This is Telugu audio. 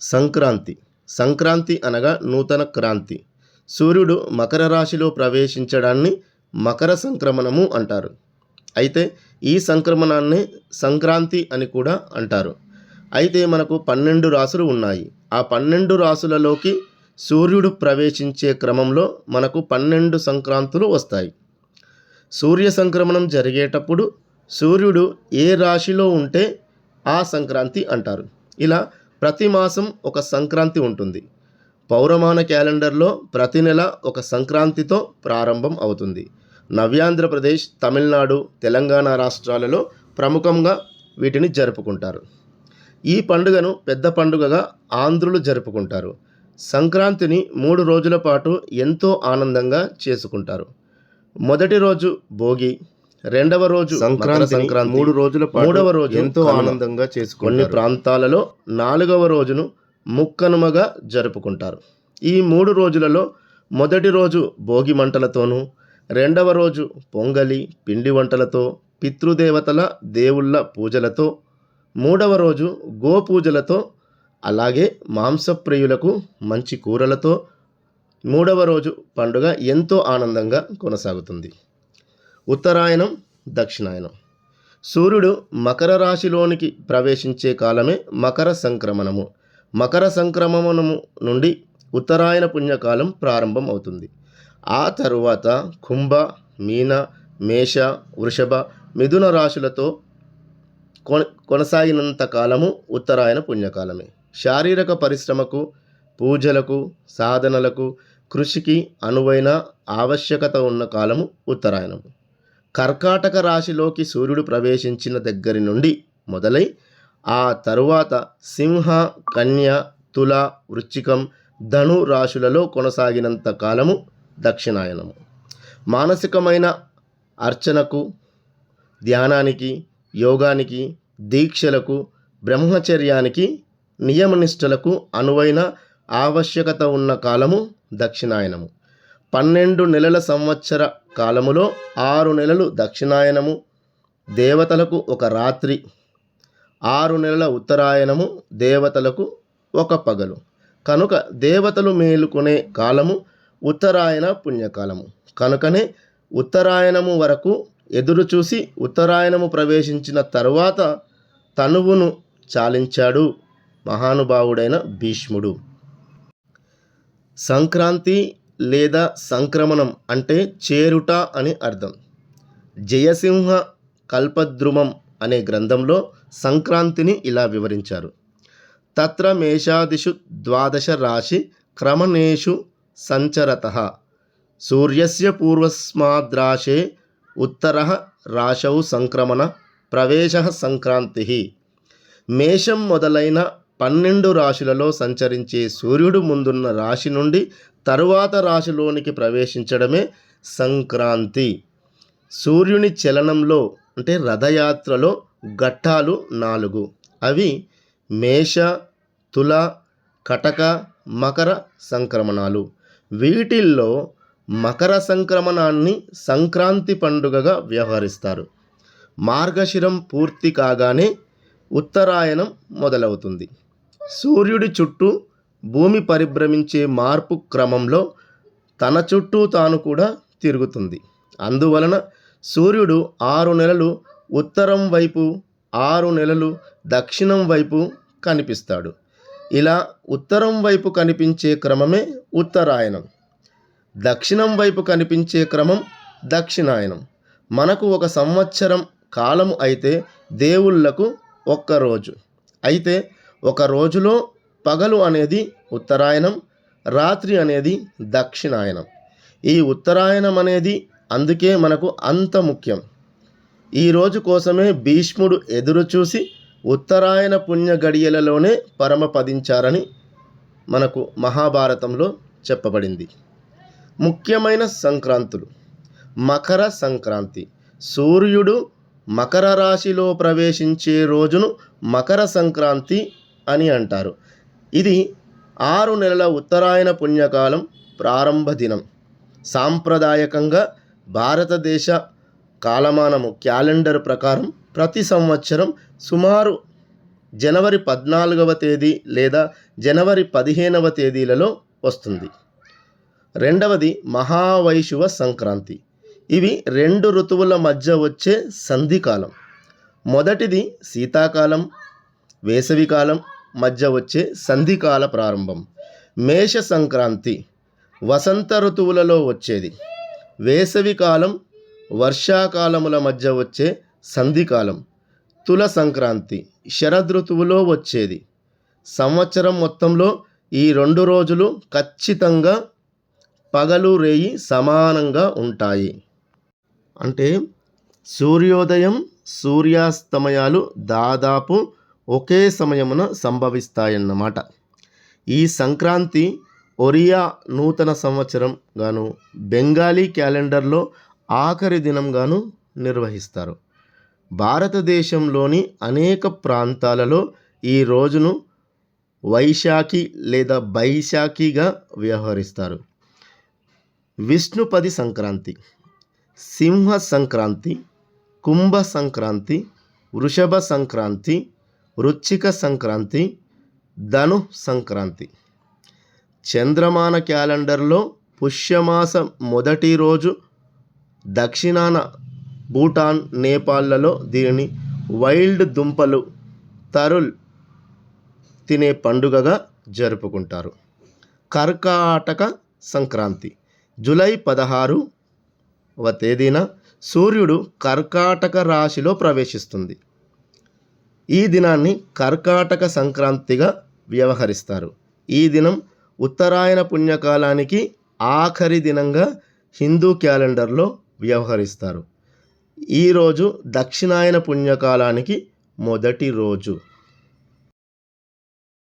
సంక్రాంతి. సంక్రాంతి అనగా నూతన క్రాంతి. సూర్యుడు మకర రాశిలో ప్రవేశించడాన్ని మకర సంక్రమణము అంటారు. అయితే ఈ సంక్రమణాన్ని సంక్రాంతి అని కూడా అంటారు. అయితే మనకు పన్నెండు రాసులు ఉన్నాయి. ఆ పన్నెండు రాసులలోకి సూర్యుడు ప్రవేశించే క్రమంలో మనకు పన్నెండు సంక్రాంతులు వస్తాయి. సూర్య సంక్రమణం జరిగేటప్పుడు సూర్యుడు ఏ రాశిలో ఉంటే ఆ సంక్రాంతి అంటారు. ఇలా ప్రతి మాసం ఒక సంక్రాంతి ఉంటుంది. పౌరమాన క్యాలెండర్లో ప్రతి నెల ఒక సంక్రాంతితో ప్రారంభం అవుతుంది. నవ్యాంధ్రప్రదేశ్ తమిళనాడు తెలంగాణ రాష్ట్రాలలో ప్రముఖంగా వీటిని జరుపుకుంటారు. ఈ పండుగను పెద్ద పండుగగా ఆంధ్రులు జరుపుకుంటారు. సంక్రాంతిని మూడు రోజుల పాటు ఎంతో ఆనందంగా చేసుకుంటారు. మొదటి రోజు భోగి రెండవ రోజు సంక్రాంతి సంక్రాంతి మూడు రోజుల మూడవ రోజు ఎంతో ఆనందంగా చేసుకుంటారు. కొన్ని ప్రాంతాలలో నాలుగవ రోజును ముక్కనుమగా జరుపుకుంటారు. ఈ మూడు రోజులలో మొదటి రోజు భోగి మంటలతోనూ రెండవ రోజు పొంగలి పిండి వంటలతో పితృదేవతల దేవుళ్ళ పూజలతో మూడవ రోజు గోపూజలతో అలాగే మాంసప్రియులకు మంచి కూరలతో మూడవ రోజు పండుగ ఎంతో ఆనందంగా కొనసాగుతుంది. ఉత్తరాయణం దక్షిణాయనం. సూర్యుడు మకర రాశిలోనికి ప్రవేశించే కాలమే మకర సంక్రమణము. మకర సంక్రమణము నుండి ఉత్తరాయణ పుణ్యకాలం ప్రారంభం అవుతుంది ఆ తరువాత కుంభ మీన మేష వృషభ మిథున రాశులతో కొన కొనసాగినంత కాలము ఉత్తరాయణ పుణ్యకాలమే. శారీరక పరిశ్రమకు పూజలకు సాధనలకు కృషికి అనువైన ఆవశ్యకత ఉన్న కాలము ఉత్తరాయణము. కర్కాటక రాశిలోకి సూర్యుడు ప్రవేశించిన దగ్గరి నుండి మొదలై ఆ తరువాత సింహ కన్య తుల వృశ్చికం ధను రాశులలో కొనసాగినంత కాలము దక్షిణాయనము. మానసికమైన అర్చనకు ధ్యానానికి యోగానికి దీక్షలకు బ్రహ్మచర్యానికి నియమనిష్టలకు అనువైన ఆవశ్యకత ఉన్న కాలము దక్షిణాయనము. పన్నెండు నెలల సంవత్సర కాలములో ఆరు నెలలు దక్షిణాయనము దేవతలకు ఒక రాత్రి. ఆరు నెలల ఉత్తరాయణము దేవతలకు ఒక పగలు. కనుక దేవతలు మేలుకునే కాలము ఉత్తరాయణ పుణ్యకాలము. కనుకనే ఉత్తరాయణము వరకు ఎదురు చూసి ఉత్తరాయణము ప్రవేశించిన తరువాత తనువును చాలించాడు మహానుభావుడైన భీష్ముడు. సంక్రాంతి లేదా సంక్రమణం అంటే చేరుట అని అర్థం. జయసింహ కల్పద్రుమం అనే గ్రంథంలో సంక్రాంతిని ఇలా వివరించారు. తత్ర మేషాదిషు ద్వాదశ రాశి క్రమణేషు సంచరత. సూర్యస్య పూర్వస్మాద్రాశే ఉత్తర రాశౌ సంక్రమణ ప్రవేశ సంక్రాంతి. మేషం మొదలైన పన్నెండు రాశులలో సంచరించే సూర్యుడు ముందున్న రాశి నుండి తరువాత రాశిలోనికి ప్రవేశించడమే సంక్రాంతి. సూర్యుని చలనంలో అంటే రథయాత్రలో ఘట్టాలు నాలుగు. అవి మేష తుల కటక మకర సంక్రమణాలు. వీటిల్లో మకర సంక్రమణాన్ని సంక్రాంతి పండుగగా వ్యవహరిస్తారు. మార్గశిరం పూర్తి కాగానే ఉత్తరాయణం మొదలవుతుంది. సూర్యుడి చుట్టూ భూమి పరిభ్రమించే మార్పు క్రమంలో తన చుట్టూ తాను కూడా తిరుగుతుంది. అందువలన సూర్యుడు ఆరు నెలలు ఉత్తరం వైపు ఆరు నెలలు దక్షిణం వైపు కనిపిస్తాడు. ఇలా ఉత్తరం వైపు కనిపించే క్రమమే ఉత్తరాయణం. దక్షిణం వైపు కనిపించే క్రమం దక్షిణాయనం మనకు ఒక సంవత్సరం కాలం అయితే దేవుళ్ళకు ఒక్క రోజు అయితే ఒక రోజులో పగలు అనేది ఉత్తరాయణం రాత్రి అనేది దక్షిణాయనం ఈ ఉత్తరాయణం అనేది అందుకే మనకు అంత ముఖ్యం. ఈ రోజు కోసమే భీష్ముడు ఎదురు చూసి ఉత్తరాయణ పుణ్య గడియలలోనే పరమపదించారని మనకు మహాభారతంలో చెప్పబడింది. ముఖ్యమైన సంక్రాంతులు. మకర సంక్రాంతి. సూర్యుడు మకర రాశిలో ప్రవేశించే రోజును మకర సంక్రాంతి అని అంటారు. ఇది ఆరు నెలల ఉత్తరాయణ పుణ్యకాలం ప్రారంభ దినం. సాంప్రదాయకంగా భారతదేశ కాలమానము క్యాలెండర్ ప్రకారం ప్రతి సంవత్సరం సుమారు జనవరి పద్నాలుగవ తేదీ లేదా జనవరి పదిహేనవ తేదీలలో వస్తుంది. రెండవది మహావైశువ సంక్రాంతి. ఇవి రెండు ఋతువుల మధ్య వచ్చే సంధికాలం. మొదటిది శీతాకాలం వేసవికాలం మధ్య వచ్చే సంధికాల ప్రారంభం. మేష సంక్రాంతి వసంత ఋతువులలో వచ్చేది. వేసవికాలం వర్షాకాలముల మధ్య వచ్చే సంధికాలం. తుల సంక్రాంతి శరదృతువులో వచ్చేది. సంవత్సరం మొత్తంలో ఈ రెండు రోజులు ఖచ్చితంగా పగలు రేయి సమానంగా ఉంటాయి. అంటే సూర్యోదయం సూర్యాస్తమయాలు దాదాపు ఒకే సమయమున సంభవిస్తాయన్నమాట. ఈ సంక్రాంతి ఒరియా నూతన సంవత్సరం గాను బెంగాలీ క్యాలెండర్లో ఆఖరి దినంగాను నిర్వహిస్తారు. భారతదేశంలోని అనేక ప్రాంతాలలో ఈ రోజును వైశాఖి లేదా బైశాఖిగా వ్యవహరిస్తారు. విష్ణుపది సంక్రాంతి సింహ సంక్రాంతి కుంభ సంక్రాంతి వృషభ సంక్రాంతి వృచ్చిక సంక్రాంతి ధను సంక్రాంతి. చంద్రమాన క్యాలెండర్లో పుష్యమాసం మొదటి రోజు దక్షిణాన భూటాన్ నేపాల్లలో దీనిని వైల్డ్ దుంపలు తరుల్ తినే పండుగగా జరుపుకుంటారు. కర్కాటక సంక్రాంతి జూలై పదహారువ తేదీన సూర్యుడు కర్కాటక రాశిలో ప్రవేశిస్తుంది. ఈ దినాన్ని కర్కాటక సంక్రాంతిగా వ్యవహరిస్తారు. ఈ దినం ఉత్తరాయణ పుణ్యకాలానికి ఆఖరి దినంగా హిందూ క్యాలెండర్లో వ్యవహరిస్తారు. ఈరోజు దక్షిణాయన పుణ్యకాలానికి మొదటి రోజు.